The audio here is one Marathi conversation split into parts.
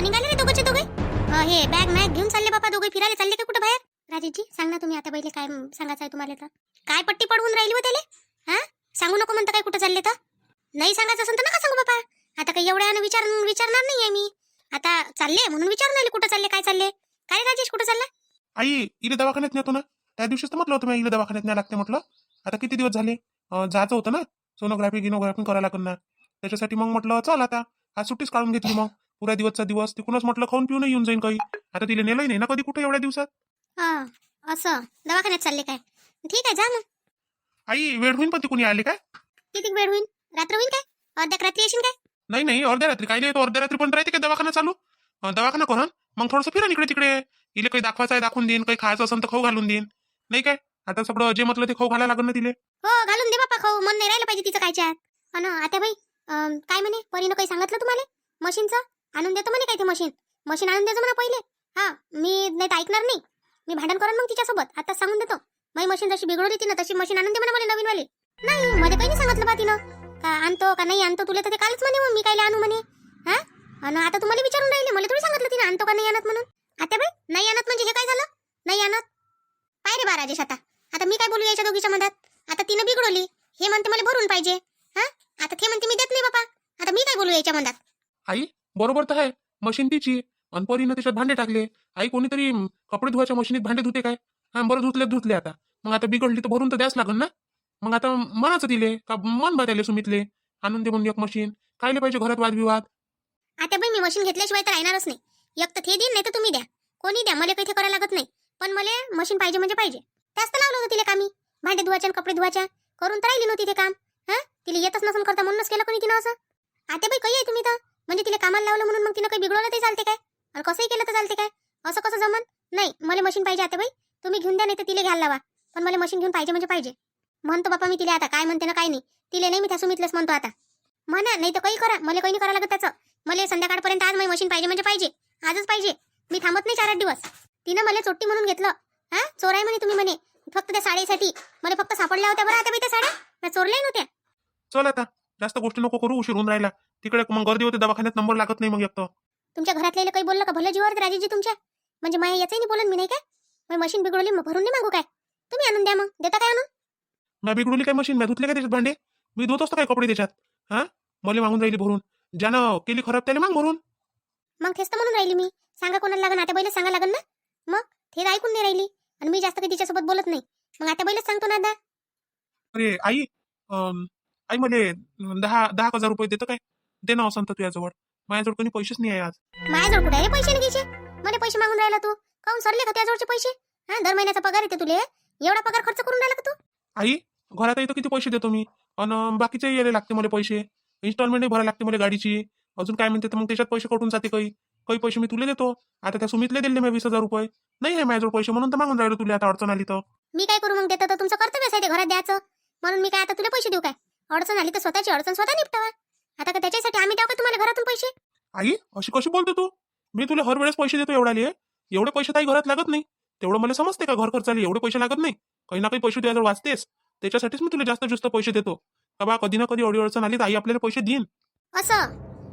निघाले रे दोघंचे दोघे? हे बॅग मॅग घेऊन चालले बाबा दोघे फिरायला. चालले का कुठं बाहेर? राजेशजी सांग ना तुम्ही आता पहिले काय सांगायचं आहे तुम्हाला तर. काय पट्टी पडवून राहिली हो त्याला? हा? सांगू नको म्हणता काय कुठं चालले तर? नाही सांगायचं असेल तर नका सांगू बाबा आता काही एवढ्यानं विचार विचारणार नाहीये मी. आता चालले म्हणून विचारून राहिले कुठं चालले काय चालले? काय राजेश कुठं चालला? आई इले दवाखान्यात नेतो ना. त्या दिवशीच तर म्हटलं होतं मी इले दवाखान्यात न्या लागते म्हटलं. आता किती दिवस झाले? जायचं होतं ना. सोनोग्राफी गिनोग्राफी करायला लागून ना. त्याच्यासाठी मग म्हटलं चल आता. आज सुट्टीच काढून घेतली मग. पुऱ्या दिवसचा दिवस तिकूनच म्हटलं खाऊन पिऊन येऊन जाईन काही. आता तिला नेलंही नाही ना कधी कुठे एवढ्या दिवसात? हा असं. दवाखान्यात चालले काय? ठीक आहे जा मग. आई वेळ होईन पण तिकून आले काय? किती वेळ होईल रात्र होईल काय? अर्ध्या रात्री येशील काय? नाही नाही अर्ध्या रात्री. काही नाही अर्ध्या रात्री पण राहते का दवाखाना चालू? दवाखाना करून मग थोडंसं फिरा इकडे तिकडे. इले काही दाखवायचं आहे दाखवून देईन. काही खायचं असेल तर खाऊ घालून देईन. नाही काय? आता सगळं जे म्हटलं ते खाऊ घालायला लागेल ना तिले. हो घालून दे बापा खाऊ. मन नाही राहिलं पाहिजे तिचं कायच्या अन आता बाई अं, काय म्हणे? परीनं काही सांगितलं तुम्हाला? मशीनचं? आणून देतो म्हणे काय ते मशीन? मशीन आणून देतो म्हणा पहिले. हा मी नाही तर ऐकणार नाही. मी भांडण करेन मग तिच्यासोबत. आता सांगून देतो. माझी मशीन जशी बिघडवली तिनं तशी मशीन आणून दे म्हणा मला नवीन वाली नाही मध्ये काही नाही सांगितलं बा तिनं. का आणतो का नाही आणतो तुला तर ते कालच म्हणे मग मी कायले आणू म्हणे. हा? अन आता तुम्हाला विचारून राहिले मला थोडी सांगितलं तिनं आणतो का नाही आणत म्हणून. आता बाई नाही आणत म्हणजे हे काय झालं? नाही आणत? पाय रे बा राजेश आता. आता मी काय बोलू याच्या दोघीच्या मधात? आता तिनं बिघडवली हे म्हणते मला भरून पाहिजे. हा? आता ते म्हणते मी देत नाही बापा. आता मी काय बोलू याच्या मधात? आई बरोबर तर आहे. मशीन तिची. आणि परीनं त्याच्यात भांडे टाकले. आई कोणीतरी कपडे धुवायच्या मशीनीत भांडे धुते काय? हा बरं धुतले धुतले आता. मग आता बिघडली तर भरून तर द्यास लागेल ना? मग आता मनाचं दिले का मन भरायले सुमितले? आणून दे म्हणून एक मशीन. कायले पाहिजे घरात वादविवाद. आता बाई मी मशीन घेतल्याशिवाय तर राहणारच नाही. एक तर ते देईन नाही तर तुम्ही द्या. कोणी द्या मला काही ते करायला लागत नाही. पण मला मशीन पाहिजे म्हणजे पाहिजे. त्याच तर लावलं होतं तिला कामी. भांडे धुवायच्या आणि कपडे धुवायच्या. करून तर राहिली नव्हती ते काम. हा? तिला येतच नसून करता म्हणूनच केलं कोणी तिनं असं. आता बाई काही आहे तुम्ही तर? म्हणजे तिला कामाला लावलं म्हणून मग तिनं काही बिघडवलं ते चालते काय? आणि कसंही केलं तर चालते काय? असं कसं जमन? नाही मला मशीन पाहिजे आता बाई. तुम्ही घेऊन द्या नाही तर तिला घ्यायला लावा. पण मला मशीन घेऊन पाहिजे म्हणजे पाहिजे. म्हणतो बापा मी तिला आता. काय म्हणते ना काय नाही. तिला नाही मी त्या सुमितलंच म्हणतो आता. म्हणा नाही तर काही करा. मला काही नाही करावं लागत त्याचं. मला संध्याकाळपर्यंत आज माझी मशीन पाहिजे म्हणजे पाहिजे. आजच पाहिजे. मी थांबत नाही चार आठ दिवस. तिनं मला चोट्टी म्हणून घेतलं. हा? चोर आहे म्हणे तुम्ही म्हणे. फक्त त्या साडीसाठी. मला फक्त सापडल्या होत्या बरं आता बाई त्या साड्या. चोरल्या नव्हत्या. चल आता. जास्त गोष्टी नको करू उशीर होऊन राहिला. तिकडे मग गर्दी होते दवाखान्यात नंबर लागत नाही मग एक तर. तुमच्या घरातले काही बोललं का? भलं जीवर राजीजी तुमच्या. म्हणजे माया याचंही नाही बोलत मी नाही काय? माझी मशीन बिघडवली मग भरून नाही मागू काय? तुम्ही आणून द्या मग. देता काय आणून? मी बिघडवली काय मशीन मी धुतले काय त्याच्यात भांडे? मी धुत असतो काय कपडे त्याच्यात? हा? मला मागून राहिली भरून. ज्यानं केली खराब त्याला माग भरून. मग तेच तर म्हणून राहिली मी. सांगा कोणाला लागन आता बैलच सांगा लागन ना. मग? ते ऐकून नाही राहिली. आणि मी जास्त काही तिच्यासोबत बोलत नाही. मग आता बैलच सांगतो ना आता. अरे आई आई मले दहा दहा हजार रुपये देतं काय? दे ना असं तर तुझ्याजवळ. माझ्याजवळ कोणी पैसेच नाही आहे आज. माझ्याजवळ कुठे पैसे घ्यायचे? मला पैसे मागून राहिला तू. काऊन सरले का त्याजवळचे पैसे? हा दर महिन्याचा पगार येते तुले. एवढा पगार खर्च करून राहिला का तू? आई घरात येतो किती पैसे देतो मी? आणि बाकीचे यायला लागते मला पैसे. इन्स्टॉलमेंट भरायला लागते मला गाडीची. अजून काय म्हणते तर मग त्याच्यात पैसे कटून जाते काही. काही पैसे मी तुला देतो. आता त्या सुमितले दिले मी वीस हजार रुपये. नाही आहे माझ्याजवळ पैसे म्हणून तर मागून राहिलो तुला. आता अडचण आली तर. मी काय करू मग? देतं तर तुमचं कर्तव्यच आहे ते घरात द्यायचं. म्हणून मी काय आता तुला पैसे देऊ काय? अडचण आली तर स्वतःची अडचण स्वतः निपटावा. आता का त्याच्यासाठी आम्ही द्यावं का तुम्हाला घरातून पैसे? आई अशी कशी बोलतो तू? मी तुला हर वेळेस पैसे देतो एवढाले एवढे पैसे काही घरात लागत नाही. तेवढं मला समजते का घर खर्चाली एवढे पैसे लागत नाही? काही ना काही पैसे तुझ्याजवळ वाचतेस. त्याच्यासाठीच मी तुला जास्त जास्त पैसे देतो. का बा कधी ना कधी अडी अडचण आली तर आई आपल्याला पैसे देईन. असं?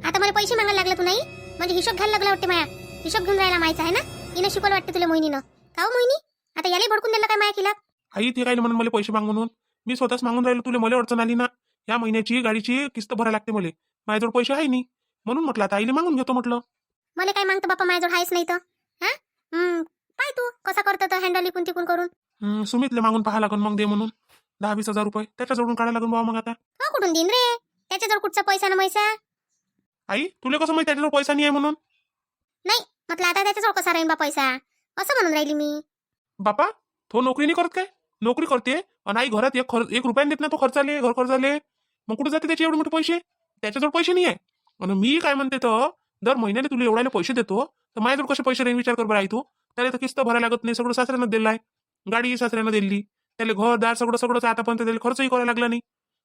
आता मला पैसे मागायला लागला तू नाही? म्हणजे हिशोब घ्यायला लागला वाटते माया. हिशोब घेऊन राहायला माहिती आहे ना? हिनं शिकवलं वाटते तुला मोहिनीनं. का हो मोहिनी? आता याला भडकून दिलं काय माया केला आई ते काय म्हणून मला पैसे माग म्हणून. मी स्वतःच मागून राहिलो तुला मला अडचण आली ना. या महिन्याची गाडीची किस्त भरायला लागते मला. माझ्याजवळ पैसे आहे नाही म्हणून म्हटलं आता आईले मागून घेतो म्हटलं. मला काय मागतो बापा माझ्याजवळ आहेच नाही तर? हा? हम्म, पाय तू कसा करतो तर हँडल इकून तिकून करून? हं, सुमितले मागून पाहा लागून मग दे म्हणून. दहा वीस हजार रुपये त्याच्याजवळून काढायला लागून बाबा मग आता. हो कुठून देईन रे? त्याच्याजवळ कुठचा पैसा ना मैसा? आई तुला कसं माहिती त्याच्याजवळ पैसा नाही आहे म्हणून? नाही म्हटलं आता त्याच्याजवळ कसा राहीन बा पैसा? असं म्हणून राहिली मी. बापा तो नोकरी नाही करत काय? नोकरी करते आणि आई घरात एक खर्च एक रुपयाने देत ना तो खर्चाले घर खर्चाले. मग कुठे जाते त्याचे एवढे मोठे पैसे? त्याच्याजवळ पैसे नाही आहे आणि मी काय म्हणते तर दर महिन्याने तुला एवढ्याला पैसे देतो तर माझ्याजवळ कसे पैसे राहील विचार कर बरं आई तू. त्याला तर किस्त भरायला लागत नाही सगळं सासऱ्यानं दिलं आहे गाडी सासऱ्यानं दिली. त्याला घरदार सगळं सगळंच आतापर्यंत त्याला खर्चही करायला लागला नाही.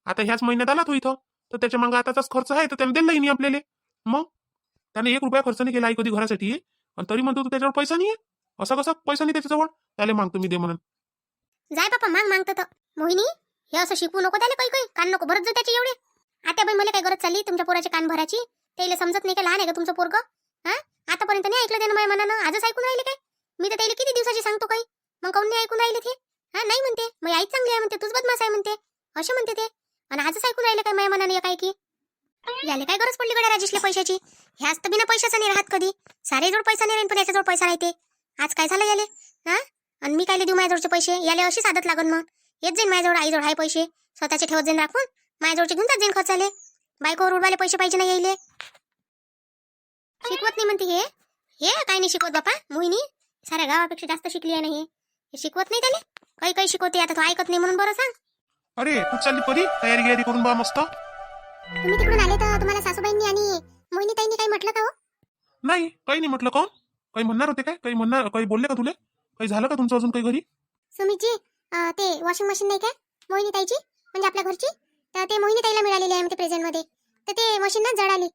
आता ह्याच महिन्यात आला तो इथं. तर त्याच्या मग आताचाच खर्च आहे तर त्याने दिलाही नाही आपल्याला. मग? त्याने एक रुपया खर्च नाही केला आई कधी घरासाठी. आणि तरी म्हणतो तू त्याच्यावर पैसा नाही आहे असा कसा पैसा नाही त्याच्याजवळ? त्याला मागतो मी दे म्हणून. जाय बापा माग मागतो मोहिनी? हे असं शिकवू नको त्याला काही काही. कान नको भरत जा त्याचे एवढे. आता बाई मला काय गरज चालली तुमच्या पोराचे कान भराची त्याला समजत नाही का लहान आहे का तुमचं पोरग? हा? आतापर्यंत नाही ऐकलं त्यानं माझ्या मनानं? आजच ऐकून राहिले काय? मी तर त्याला किती दिवसाची सांगतो काही? मग काऊन नाही ऐकून राहिले ते? हा? नाही म्हणते. मग आई चांगली आहे म्हणते तूच बदमाश आहे म्हणते. असे म्हणते ते. आणि आजच ऐकून राहिले काय माझ्या मनाने काय की? याले काय गरज पडली गड्या राजेशले पैशाची? ह्याच तर बिना पैशाचा नाही राहत कधी. सारे जोड पैसा नाही राहील पण याच्याजवळ पैसा राहते. आज काय झालं याले? हा? आणि मी कायले देऊ माझ्याजवळचे पैसे? याले अशीच आदत लागन मग. येत जाईन माझ्याजवळ आईजवळ. आहे पैसे. स्वतःचे ठेवत जाईन राखून. माझ्याजवळचे घेऊन जात जाईन खर्चाले बायकोवर उडवाले पैसे पाहिजे नाही यायले. शिकवत नाही म्हणते हे. हे काय नाही शिकवत बापा. मोहिनी साऱ्या गावापेक्षा जास्त शिकली आहे ना हे. शिकवत नाही त्याले. काही काही शिकवते. आता तो ऐकत नाही म्हणून बरं सांग. अरे तू चालली परी? तयारी गियारी करून बा मस्त. तुम्ही तिकडून आले तर तुम्हाला सासूबाईंनी आणि मोहिनी ताईंनी काही म्हटलं का हो? नाही काही नाही म्हटलं कोण? काही म्हणणार होते काय? काही म्हणणार काही बोलले का तुले? काही झालं का तुमचं अजून काही घरी? सुमितजी ते वॉशिंग मशीन नाही काय मोहिनी ताईची म्हणजे आपल्या घरची? तर ते मोहिनी ताईला मिळालेली आहे म्हणते प्रेझेंटमध्ये. तर ते मशीन ना जळाली.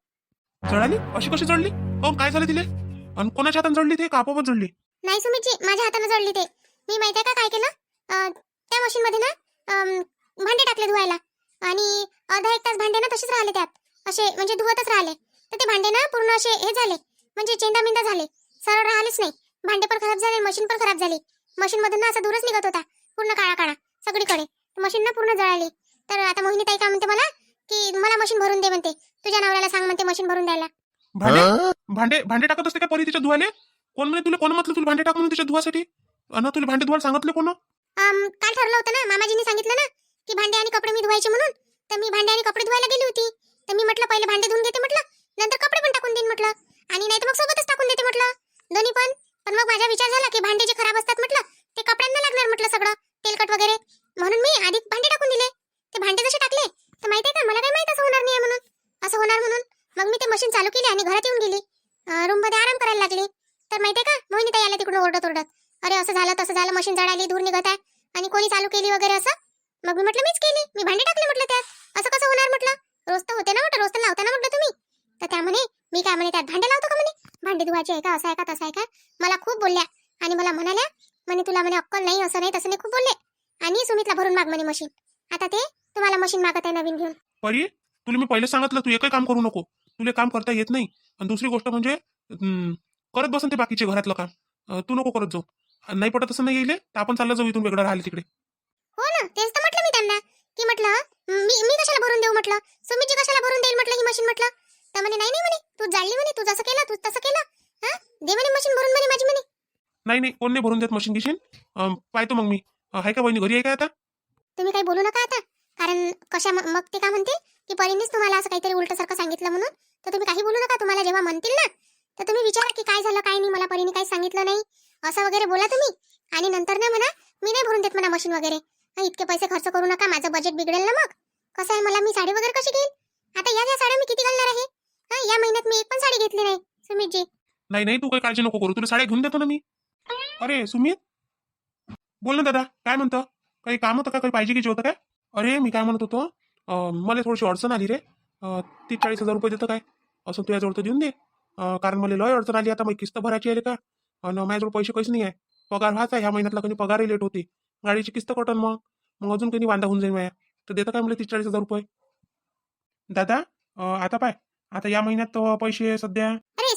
जळाली? अशी कशी जळली? कोण काय झालं तिले? आणि कोणाच्या हाताने जळली ते? का आपोआपच जळली? नाही सुमितजी माझ्या हाताने जळली ते. मी माहिती आहे का काय केलं? अं, त्या मशीन मध्ये ना अं, भांडे टाकले धुवायला. आणि अर्धा एक तास भांडे ना तसेच राहिले त्यात. असे म्हणजे धुवतच राहिले. तर ते भांडे ना पूर्ण असे हे झाले. म्हणजे चेंदा मिंदा झाले. सरळ राहिलेच नाही. भांडे पण खराब झाले मशीन पण खराब झाली. मशीन मधून ना असा दूरच निघत होता. पूर्ण काळा काळा सगळीकडे. मशीन ना पूर्ण जळाली. तर आता मोहिनी ताई काय म्हणते मला? की मला मशीन भरून दे म्हणते. तुझ्या नवऱ्याला सांग म्हणते मशीन भरून द्यायला. भांडे भांडे भांडे टाकत असते का परी तिच्या धुवाले? कोण म्हणे तुला कोण म्हटलं तुला भांडे टाक म्हणून तिच्या धुवासाठी? अन तुला भांडे धुवायला सांगितले कोण? काल ठरलं होतं ना मामाजींनी सांगितलं ना की भांडे आणि कपडे मी धुवायचे म्हणून. तर मी भांडे आणि कपडे धुवायला गेली होती. तर मी म्हटलं पहिले भांडे धुवून घेते म्हटलं नंतर कपडे पण टाकून देईन म्हटलं. आणि नाही तर मग सोबतच टाकून देते म्हटलं. दोन्ही पण. पण मग माझा विचार झाला की भांडे जे खराब असतात म्हटलं ते कपड्यांना लागणार म्हटलं सगळं तेलकट वगैरे म्हणून मी आधी भांडे टाकून दिले ते भांडे जसे टाकले तर माहितीये का मला काय माहीत असं होणार नाही म्हणून असं होणार म्हणून मग मी ते मशीन चालू केली आणि घरात येऊन गेली रूममध्ये आराम करायला लागली तर माहितीये का मोहिनी ताई आल्या तिकडून ओरडत ओरडत अरे असं झालं तसं झालं मशीन जळाली धूर निघत आहे आणि कोणी चालू केली वगैरे असं मग मी म्हटलं मीच केली मी भांडे टाकले म्हटलं त्यात असं कसं होणार म्हटलं रोज तर होते ना म्हटलं रोज तर लावता ना म्हटलं तुम्ही तर त्या म्हणे मी काय म्हणे त्यात भांडे लावतो का म्हणे भांडे धुवायचे आहे का? असं आहे का? तसं आहे का? मला खूप बोलल्या. आणि मला म्हणाल्या म्हणे तुला म्हणे अक्कल नाही असं नाही तसं नाही खूप बोलले. आणि सुमितला भरून माग म्हणे मशीन. आता ते तुम्हाला मशीन मागत आहे नवीन घेऊन. परी तुला मी पहिले सांगितलं तू एकही काम करू नको. तुला काम करता येत नाही. आणि दुसरी गोष्ट म्हणजे करत बसन ते बाकीचे घरातलं काम. तू नको करत जाऊ. नाही पटत असं नाही येईल तर आपण चाललं जाऊ इथून वेगळं राहिले तिकडे. हो ना तेच तर म्हटलं मी त्यांना. की म्हटलं मी मी कशाला भरून देऊ? म्हटलं. सुमितजी कशाला भरून देईल म्हटलं ही मशीन म्हटलं. तर म्हणे नाही नाही म्हणे तू जाळली म्हणे तू जसं केलं तू तसं केलं. हा? दे म्हणे मशीन भरून म्हणे माझी म्हणे. नाही नाही कोण नाही भरून देत मशीन गिशीन अं, पाहतो मग मी. अं, आहे का बहिणी घरी आहे का आता? तुम्ही काही बोलू नका आता. कारण कशा म- मग ते का म्हणते की परीनेच तुम्हाला असं काहीतरी उलट सारखं सांगितलं म्हणून. तर तुम्ही काही बोलू नका तुम्हाला जेव्हा म्हणतील ना तर तुम्ही विचारा की काय झालं काय नाही मला परीने काही सांगितलं नाही. असं वगैरे बोला तुम्ही. आणि नंतर ना म्हणा मी नाही भरून देत म्हणा मशीन वगैरे. हा, इतके पैसे खर्च करू नका माझं बजेट बिघडेल ना मग. कसं आहे मला मी साडी वगैरे कशी घेईल? आता या या साड्या मी किती घालणार आहे? हा या महिन्यात मी एक पण साडी घेतली नाही सुमितजी. नाही नाही तू काही काळजी नको करू. तुला साड्या घेऊन देतो ना मी. अरे सुमित? बोल ना दादा काय म्हणतं? काही काम होतं का? काही पाहिजे की होतं काय? अरे मी काय म्हणत होतो मला थोडीशी अडचण आली रे. ती तीस चाळीस हजार रुपये देतं काय? असं तुझ्याजवळ तर देऊन दे. कारण मला लय अडचण आली. आता मग किस्त भरायची आहे का? आणि माझ्याजवळ पैसे काहीच नाही आहे. पगार व्हायचा आहे. ह्या महिन्यातला कधी पगारही लेट होती. गाडीची किस्त कटन मग. मग अजून कधी वांदा होऊन जाईल माझ्या. तर देतं काय मला तीस चाळीस हजार रुपये? दादा आता पाय. आता या महिन्यात पैसे सध्या अरे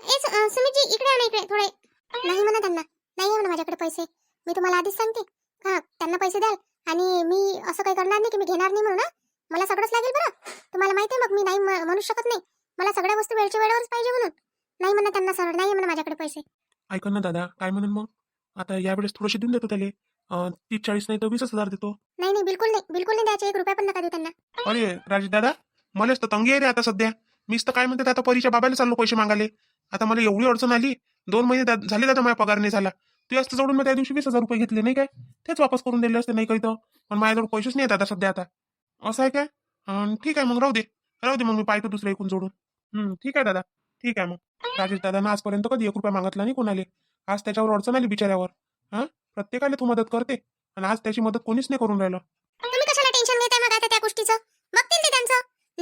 ए सुमितजी इकडे आणा इकडे थोडे. नाही म्हणा त्यांना. नाही म्हणा माझ्याकडे पैसे. मी तुम्हाला आधीच सांगते. हा त्यांना पैसे द्याल. आणि मी असं काही करणार नाही की मी घेणार नाही म्हणून. मला सगळंच लागेल बरं. तुम्हाला माहिती आहे मग मी नाही म्हणू शकत नाही. मला सगळ्या वस्तू वेळच्या वेळेवरच पाहिजे म्हणून. नाही म्हणा त्यांना सरळ नाही म्हणा माझ्याकडे पैसे. ऐक ना दादा काय म्हणून मग? आता यावेळेस थोडेसे देऊन देतो त्याले. तीस चाळीस नाही तर वीसच हजार देतो. नाही नाही बिलकुल नाही. बिलकुल नाही द्यायचे. एक रुपया पण नका देऊ त्यांना. अरे राजेश दादा मलाच तर तंगी आहे रे आता सध्या. मीच तर काय म्हणते आता परीच्या बाबाला चाललो पैसे मागाले आता मला एवढी अडचण आली. दोन महिने दा- झाले दादा माझ्या पगार नाही झाला. तू असतं जोडून मी त्या दिवशी वीस हजार रुपये घेतले नाही काय? तेच वापस करून दिले असते नाही काही तर. पण माझ्याजवळ पैसेच नाही आता सध्या आता. असं आहे काय? अं, ठीक आहे मग राहू दे. राहू दे मग मी पाहतो दुसरं एकूण जोडून. ठीक आहे दादा. ठीक आहे मग. राजेश दादा आजपर्यंत कधी एक रुपया मागितला नाही कोणाले? आज त्याच्यावर अडचण आली बिचाऱ्यावर. हा? प्रत्येकाला तू मदत करते. आणि आज त्याची मदत कोणीच नाही करून राहिलं. तुम्ही कशाला टेन्शन घेताय मग आता त्या गोष्टीचं? बघतील ते त्यांचं.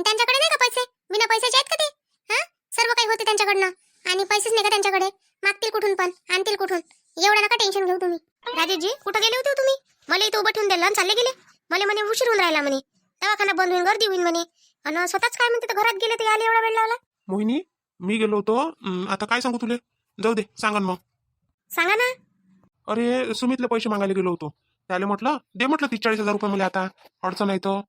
त्यांच्याकडे नाही का पैसे? बिना पैशाचे आहेत का ते? हा? सर्व काही होते त्यांच्याकडनं. आणि पैसेच नाही का त्यांच्याकडे? मागतील कुठून पण आणतील कुठून? एवढं नका टेन्शन घेऊ तुम्ही. राजेशजी कुठं गेले होते हो तुम्ही? मला इथं उभं ठेवून दिलं आणि चालले गेले? मला म्हणे उशीर होऊन राहिला म्हणे. दवाखाना बंद होईल गर्दी होईल म्हणे. आणि स्वतःच काय म्हणते तर घरात गेले ते आले एवढा वेळ लावला मोहिनी मी गेलो होतो. अं, आता काय सांगू तुले? जाऊ दे सांगा ना मग. सांगा ना. अरे सुमितले पैसे मागायला गेलो होतो. त्याला म्हटलं दे म्हटलं तीस चाळीस हजार रुपये मला आता. अडचण आहे तर.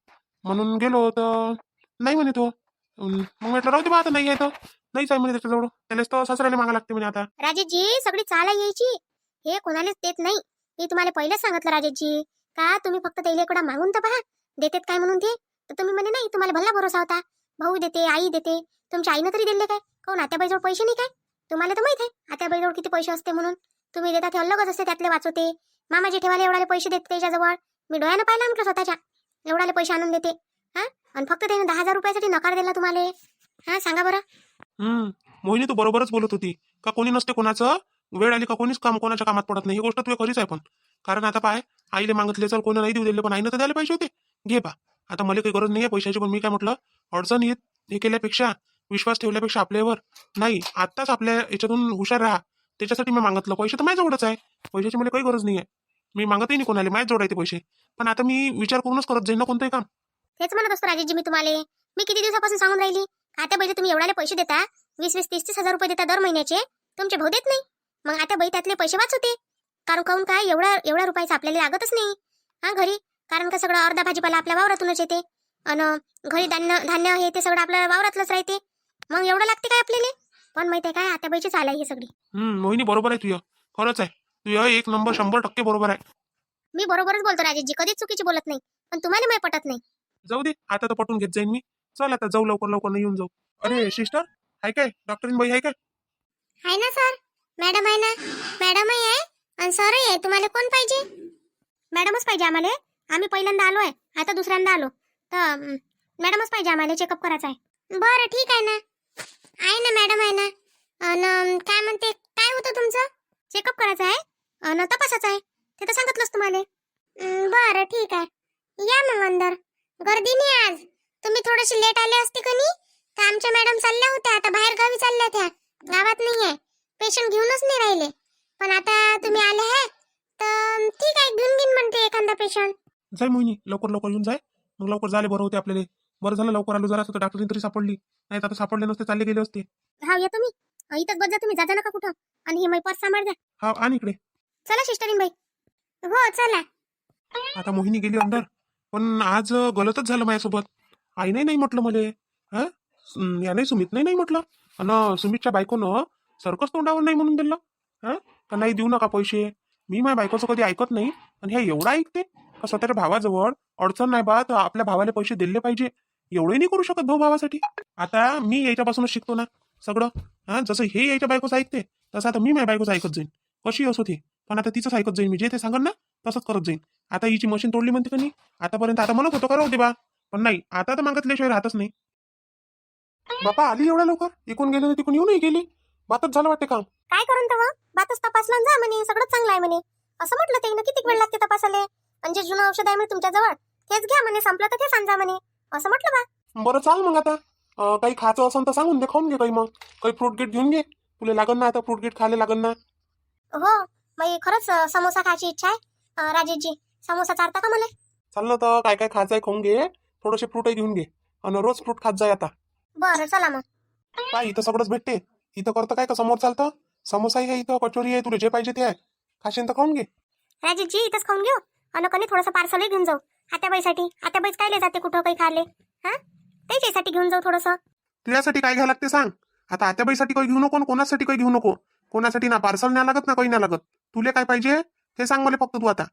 म्हणून गेलो तर नाही म्हणे तो अं, मग म्हटलं राहू दे बा आता नाही आहे तर नाहीच आहे म्हणे त्याच्याजवळ. त्यालाच तर सासऱ्याला मागा लागते म्हणे आता. राजेशजी सगळी चाल यायची. हे कोणालाच देत नाही. मी तुम्हाला पहिलेच सांगितलं राजेशजी. का तुम्ही फक्त त्याला इकडं मागून तर पहा. देतेत काय म्हणून ते? तर तुम्ही म्हणे नाही तुम्हाला भल्ला भरोसा होता. भाऊ देते आई देते. तुमच्या आईनं तरी दिले काय? कोण आत्याबाईजवळ पैसे नाही काय? तुम्हाला तर माहीत आहे आत्याबाईजवळ किती पैसे असते म्हणून. तुम्ही देता ते अलगच असते त्यातले वाचवते. मामा जेठेवाले एवढाले पैसे देते त्याच्याजवळ. मी डोळ्यानं पाहिलं म्हटलं स्वतःच्या. एवढाले पैसे आणून देते. हा? आणि फक्त त्याने दहा हजार रुपयासाठी नकार दिला तुम्हाला? हा सांगा बरं. हम्म मोहिनी तू बरोबरच बोलत होती. का कोणी नसते कोणाचं? वेळ आली का कोणीच काम कोणाच्या कामात पडत नाही. ही गोष्ट तुला खरीच आहे पण. कारण आता पाय आईले मागितले चल कोणी नाही देऊ दिले पण आईनं तर द्यायला पाहिजे होते. घे बा. आता मला काही गरज नाही आहे पैशाची पण मी काय म्हटलं अडचण येत हे केल्यापेक्षा विश्वास ठेवल्यापेक्षा आपल्यावर. नाही आत्ताच आपल्या याच्यातून हुशार राहा. त्याच्यासाठी मी मागितलं. पैसे तर माझ्याजवळच आहे. पैशाची मला काही गरज नाही आहे. मी मागतही नाही कोणाला. माझ्या जोडायचे पैसे. पण आता मी विचार करूनच करत जाईन ना कोणतंही काम. तेच म्हणत असतो राजेशजी मी तुम्हाला. मी किती दिवसापासून सांगून राहिली? आता बाई तुम्ही एवढाले पैसे देता? वीस वीस तीस तीस हजार रुपये देता दर महिन्याचे. तुमचे भाऊ देत नाही. मग आता बाई त्यातले पैसे वाचवते कारण काहून काय? एवढा एवढ्या रुपयाचं आपल्याला लागतच नाही. हा घरी? कारण का सगळं अर्धा भाजीपाला आपल्या वावरातूनच येते. अन घरी धान्य धान्य हे ते सगळं आपल्या वावरातलंच राहते. मग एवढं लागते काय आपल्याला? पण माहिती आहे काय? आता बाईची चाल आहे ही सगळी. हम्म मोहिनी बरोबर आहे तुझं. खरंच आहे. तुझं एक नंबर शंभर टक्के बरोबर आहे. मी बरोबरच बोलतो राजेशजी. कधीच चुकीची बोलत नाही. पण तुम्हाला माहिती पटत नाही. जाऊ दे आता तर पटून घेत जाईन मी. चल आता जाऊ लवकर लवकर येऊन जाऊ. अरे सिस्टर आहे काय? डॉक्टरीन बाई आहे काय? आहे ना सर मॅडम आहे ना. मॅडमही आहे आणि सरही आहे. तुम्हाला कोण पाहिजे? मॅडमच पाहिजे आम्हाला. आम्ही पहिल्यांदा आलो आहे. आता दुसऱ्यांदा आलो. तर मॅडमच पाहिजे आम्हाला. चेकअप करायचा आहे. बरं ठीक आहे ना. आहे ना मॅडम आहे ना. अन काय म्हणते? काय होतं तुमचं? चेकअप करायचं आहे? अन तपासाचं आहे. ते तर सांगितलंच तुम्हाला. बरं ठीक आहे. या मग अंदर. गर्दी नाही आज. तुम्ही थोडेसे लेट आले असते का नाही? तर आमच्या मॅडम चालल्या होत्या. आता बाहेर गावी चालल्या त्या. गावात नाही आहे. पेशंट घेऊनच नाही राहिले. पण आता तुम्ही आले आहे तर ठीक आहे. घेऊन घेईन म्हणते एखादा पेशंट जाय मोहिनी लवकर लवकर येऊन जाय. मग लवकर झाले बरं होते आपल्याला. बरं झालं लवकर आलो जरा तर डॉक्टरीन तरी सापडली. नाही आता सापडले नसते चालले गेले असते. हा या तुम्ही. अ, इथंच बस जा तुम्ही. जा नका कुठं. आणि हे मै पर्स सांभाळ जा. हा आणि इकडे. चला सिस्टरीन बाई. हो चला. आता मोहिनी गेली अंदर. पण आज गलतच झालं माझ्यासोबत. आई नाही नाही म्हटलं मले. हा? याने सुमित नाही म्हटलं. अन सुमितच्या बायकोनं सरकस तोंडावर नाही म्हणून दिलं. हा? का नाही देऊ नका पैसे? मी माझ्या बायकोचं कधी ऐकत नाही. आणि हे एवढं ऐकते का स्वतःच्या भावाजवळ अडचण नाही बा तर आपल्या भावाला पैसे दिले पाहिजे. एवढे नाही करू शकत भाऊ भावासाठी. आता मी याच्यापासूनच शिकतो ना सगळं. हा? जसं हे याच्या बायकोच ऐकते तसं आता मी माझ्या बायकोचं ऐकत जाईन. कशी असो ती. पण आता तिचंच ऐकत जाईन मी. जे ते सांगन ना तसंच करत जाईन. आता हिची मशीन तोडली म्हणते का नाही आतापर्यंत आता म्हणत होतो का राहू दे बा. पण नाही आता तर मागितल्याशिवाय राहतच नाही. बापा आली एवढ्या लवकर? इकून गेले तिकून येऊनही गेली. बातच झालं वाटते काम. काय करून तेव्हा बातच तपासला आणि जा म्हणे सगळं चांगलं आहे म्हणे. असं म्हटलं ते किती वेळ लागते तपासाले आणि जे जुनं औषध आहे म्हणे तुमच्या जवळ. तेच घ्या म्हणे संपलं तर ते सांगा म्हणे. असं म्हटलं बा. बरं चाल मग आता. अं, काही खायचं असेल तर सांगून दे खाऊन घे काही मग. काही फ्रूट गेट घेऊन घे. तुला लागन ना आता फ्रूट गेट खायला लागन ना. हो बाई खरंच अ, समोसा खायची इच्छा आहे. अ, राजेशजी समोसा चालता का मला? चाल ना तर काय काय खायचं आहे खाऊन घे. थोडेसे फ्रूटही घेऊन घे. आणि रोज फ्रूट खात जाय आता. बरं चला मग. काय इथं सगळंच भेटते? इथं करतं काय का समोर चालतं? समोसाही आहे इथं कचोरी आहे तुला जे पाहिजे ते आहे. खाशीन तर खाऊन घे. राजेशजी इथंच खाऊन घेऊ? आणि कधी थोडंसं पार्सलही घेऊन जाऊ. आत्याबाईसाठी. आत्याबाईच काय जाते कुठं काही खाले हा? त्याच्यासाठी घेऊन जाऊ थोडंसं. तुझ्यासाठी काय घ्यायला लागते सांग. आता आत्याबाईसाठी काही घेऊ नको आणि कोणासाठी काही घेऊ नको. कोणासाठी ना पार्सल नाही लागत ना काही नाही लागत. तुला काय पाहिजे? ते सांग मला फक्त तू आता.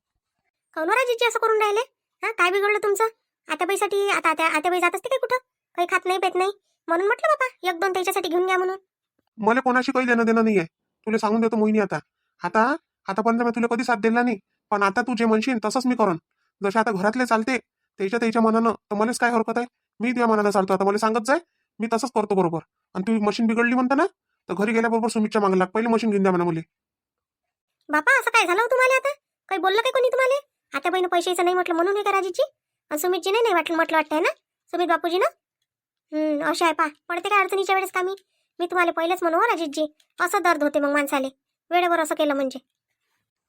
काऊन राजेशजी असं करून राहिले? हा काय बिघडलं तुमचं? आत्याबाईसाठी आता आत्या आत्याबाई जात असते काय कुठं? काही खात नाही पेत नाही? म्हणून म्हटलं बाबा एक दोन त्याच्यासाठी घेऊन घ्या म्हणून. मला कोणाशी काही देणं देणं नाही आहे तुला सांगून देतो मोहिनी आता. आता आतापर्यंत मी तुला कधी साथ दिला नाही. पण आता तू जे म्हणशील तसंच मी करन. जसे आता घरातले चालते त्याच्या त्याच्या मनानं तर मलाच काय हरकत आहे? मी त्या मनानं चालतो. आता मला सांगत जाय मी तसंच करतो बरोबर. आणि तू मशीन बिघडली म्हणता ना तर घरी गेल्याबरोबर सुमितच्या मागे लाग. पहिले मशीन घेऊन द्या म्हणा मुली. बापा असं काय झालं हो तुम्हाला आता? काही बोललं काय कोणी तुम्हाला? आता बहिणी पैशाचं नाही म्हटलं म्हणून हे का राजेशजी आणि सुमितजी नाही नाही वाटलं म्हटलं वाटतंय ना? सुमित बापूजी ना हम्म अशा आहे पा पडते काय अडचणीच्या वेळेस का मी मी तुम्हाला पहिलेच म्हणू हो राजेशजी असं दर्द होते मग माणसाले. वेळेवर असं केलं म्हणजे.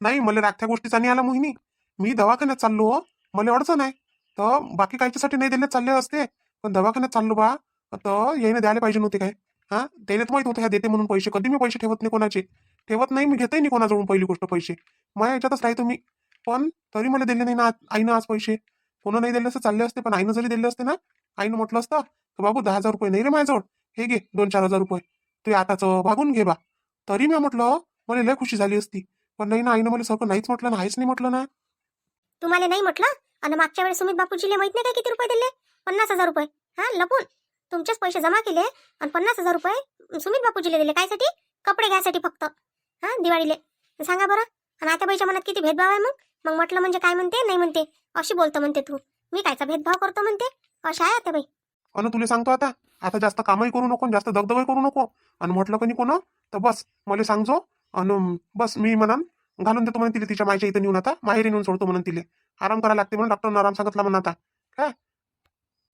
नाही मला राख्या गोष्टीचा नाही आला मोहिनी. मी दवाखान्यात चाललो हो. मला अडचण आहे. तर बाकी कायच्यासाठी नाही दिले चालले असते. पण दवाखान्यात चाललो बा. तर यायनं द्यायला पाहिजे नव्हते काय? हा? त्याला तर माहीत होतं ह्या देते म्हणून पैसे. कधी मी पैसे ठेवत नाही कोणाचे? ठेवत नाही मी घेतही नाही कोणाजवळून पहिली गोष्ट पैसे. माझ्या याच्यातच राहतो मी. पण तरी मला दिले नाही ना आईनं आज पैसे. कोणा नाही दिले असते चालले असते पण आईनं जरी दिले असते ना आईनं म्हटलं असतं की बाबू दहा हजार रुपये नाही रे माझ्याजवळ. हे घे दोन चार हजार रुपये. तू आताच भागून घे बा. तरी मी म्हटलं मला लय खुशी झाली असती. पण नाही ना आईनं मला सगळं नाहीच म्हटलं ना नाही म्हटलं ना. तुम्हाला नाही म्हटलं? आणि मागच्या वेळेस सुमित बापूजीले माहीत नाही काय किती रुपये दिले? पन्नास हजार रुपये. हा लपून. तुमचेच पैसे जमा केले आणि पन्नास हजार रुपये सुमित बापूजीले दिले. कायसाठी? कपडे घ्यायसाठी फक्त. हा दिवाळीले. सांगा बरं. आणि आता बाईच्या मनात किती भेदभाव आहे मग? मग म्हटलं म्हणजे काय म्हणते? नाही म्हणते. अशी बोलतो म्हणते तू. मी कायचा भेदभाव करतो म्हणते? अशा आहे आता बाई. अन तुला सांगतो आता. आता जास्त कामही करू नको आणि जास्त दगदगही करू नको. आणि म्हटलं कधी कोण? तर बस मला सांगजो. आणि बस मी म्हणन घालून देतो म्हणून तिला तिच्या मायच्या इथं नेऊन आता. माहेरी नेऊन सोडतो म्हणून तिले. आराम करा लागते म्हणून डॉक्टरनं आराम सांगितला म्हणून आता.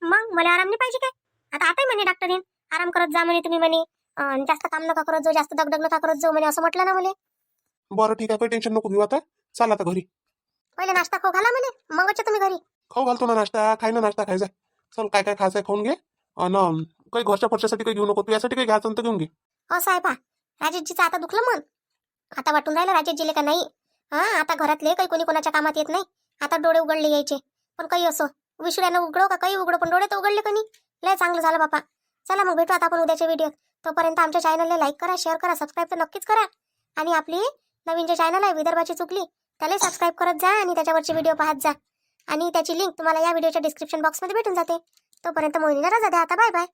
मग मला आराम नाही पाहिजे काय? आता आताही म्हणे डॉक्टरीन आराम करत जा म्हणे तुम्ही म्हणे. अं, जास्त काम नका करत जाऊ जास्त दगदग नका करत जाऊ म्हणे असं म्हटलं ना मला. बरं ठीक आहे. काही टेन्शन नको घेऊ आता. चाल आता घरी. पहिले नाश्ता खाऊ घाला म्हणे. मग तुम्ही घरी. खाऊ घालतो ना नाश्ता. खाय ना नाश्ता खायचा. चल काय काय खायचं खाऊन घे. आणि काही घरच्या खर्चासाठी काही घेऊ नको. तू यासाठी काही घ्यायचं तर घेऊन घे. असं आहे पा राजेशजीचं आता दुखलं मन. आता वाटून राहिलं राजेशजीले का नाही? हा आता घरातले काही कोणी कोणाच्या कामात येत नाही. आता डोळे उघडले यायचे. पण काही असो. विषुऱ्यानं उघडो का काही उघडो पण डोळे तर उघडले कोणी लय चांगलं झालं बापा. चला मग भेटू आता आपण उद्याच्या व्हिडिओत तोपर्यंत आमच्या चॅनलला लाईक करा शेअर करा सबस्क्राईब तर नक्कीच करा. आणि आपली नवीन जे चॅनल आहे विदर्भाची चुकली त्याला सबस्क्राईब करत जा आणि त्याच्यावरचे व्हिडिओ पाहत जा. आणि त्याची लिंक तुम्हाला या व्हिडिओच्या डिस्क्रिप्शन बॉक्समध्ये भेटून जाते. तोपर्यंत मोहिनीला रजा द्या. आता बाय बाय